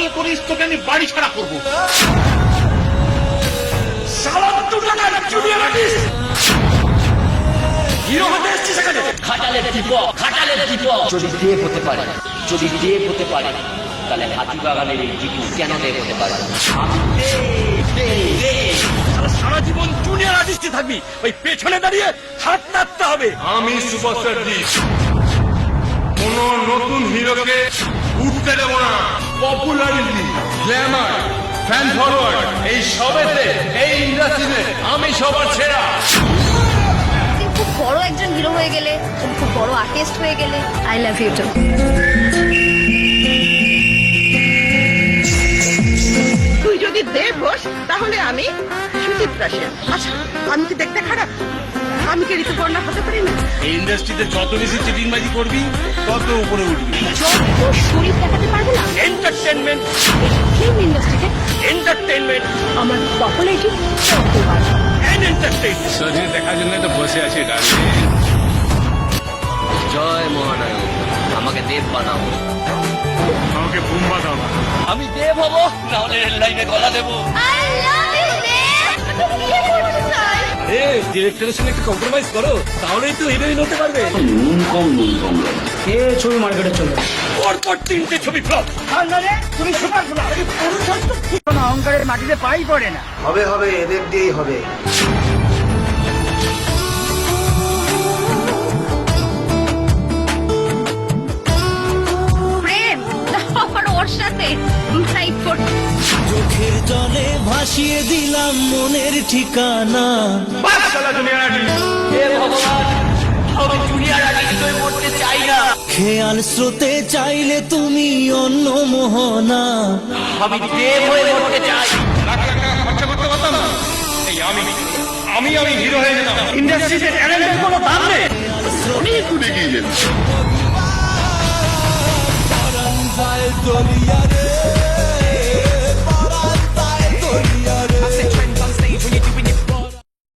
Fail করিস তোকে আমি বাড়ি ছাড়া করব। খাটালের দীপক খাটালের দীপক। যদি দেব হতে পারে যদি দেব হতে পারে তাহলে হাতি বাগানের এই কেন দেব হতে পারে। সারা- জীবন জুনিয়র আর্টিস্টে থাকবি। ওই পেছনে দাঁড়িয়ে হাত নাড়তে হবে। আমি সুপারস্টার কোন নতুন হিরোকে উঠতে দেবো না পপুলারিটি গ্ল্যামার ফ্যান ফলোয়ার এই সবেতে এই ইন্ডাস্ট্রিতে আমি সবার সেরা। খুব বড় একজন হিরো হয়ে গেলে তুমি খুব বড় আর্টিস্ট হয়ে গেলে আই লাভ ইউ টু তুই যদি দেব হোস তাহলে আমি সুচিত্রা সেন। আচ্ছা আমি কি দেখতে খারাপ? আমি কি ঋতুপর্ণা হতে পারি না? এই ইন্ডাস্ট্রিতে যত বেশি চিটিংবাজি করবি তত উপরে উঠবি। যত শরীর দেখাতে পারবে না এন্টারটেনমেন্ট ফিল্ম ইন্ডাস্ট্রিতে এন্টারটেনমেন্ট আমার পপুলারিটি তত বাড়বে এন্টারটেনমেন্ট সজিয়ে দেখার জন্য তো বসে আছি ডার্লিং জয় মহানায়ক আমাকে দেব বানাও। আমাকে বুম্বা দাও আমি দেব হব নাহলে লাইনে গলা দেবো। ডিরেক্টরের সঙ্গে একটু কম্প্রোমাইজ করো তাহলেই তো হিরোইন হতে পারবে পর পর তিনটে ছবি ফ্লপ অহংকারের মাটিতে পাই পড়ে না হবে হবে এদের দিয়েই হবে জলে ভাসিয়ে দিলাম মনের ঠিকানা। খেয়াল স্রোতে চাইলে তুমি অন্য মোহনা। আমি দেব হয়ে মরতে চাই। লাখ লাখ টাকা খরচা করতে পারতাম না। এই আমি আমি আমি হিরো হয়ে যেতাম। ইন্ডাস্ট্রিতে ট্যালেন্টের কোনো দাম নেই। অনেক গিয়ে